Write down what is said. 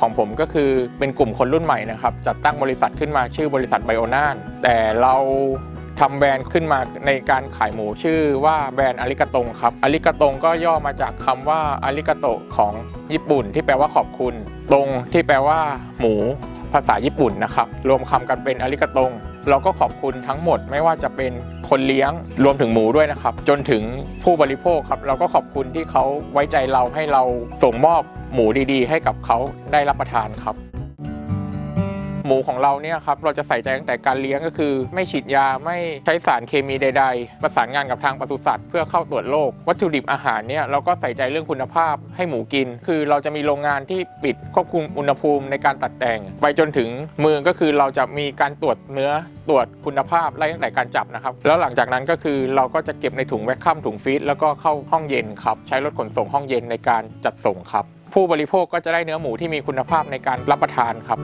ของผมก็คือเป็นกลุ่มคนรุ่นใหม่นะครับจัดตั้งบริษัทขึ้นมาชื่อบริษัทไบโอนานแต่เราทำแบรนด์ขึ้นมาในการขายหมูชื่อว่าแบรนด์อาริกาตงครับอาริกาตงก็ย่อมาจากคำว่าอาริกาโตของญี่ปุ่น ที่แปลว่าขอบคุณ ตงที่แปลว่าหมูภาษาญี่ปุ่นนะครับ รวมคำกันเป็นอาริกาตง เราก็ขอบคุณทั้งหมดไม่ว่าจะเป็นคนเลี้ยงรวมถึงหมูด้วยนะครับ จนถึงผู้บริโภคครับเราก็ขอบคุณที่เขาไว้ใจเราให้เราส่งมอบหมูดีๆ ให้กับเขาได้รับประทานครับ หมูของเราเนี่ยครับเราจะใส่ใจตั้งแต่การเลี้ยงก็คือ ไม่ฉีดยาไม่ใช้สารเคมีใด ๆ ประสานงานกับทางปศุสัตว์เพื่อเข้าตรวจโรควัตถุดิบอาหารเนี่ยเราก็ใส่ใจเรื่องคุณภาพให้หมูกิน คือเราจะมีโรงงานที่ปิดควบคุมอุณหภูมิในการตัดแต่ง ไปจนถึงมือก็คือเราจะมีการตรวจเนื้อตรวจคุณภาพไล่ตั้งแต่การจับนะครับ แล้วหลังจากนั้นก็คือเราก็จะเก็บในถุงแวคคัมถุงฟรีซแล้วก็เข้าห้องเย็นครับใช้รถขนส่งห้องเย็นในการจัดส่งครับ ผู้บริโภคก็จะได้เนื้อหมูที่มีคุณภาพในการรับประทานครับ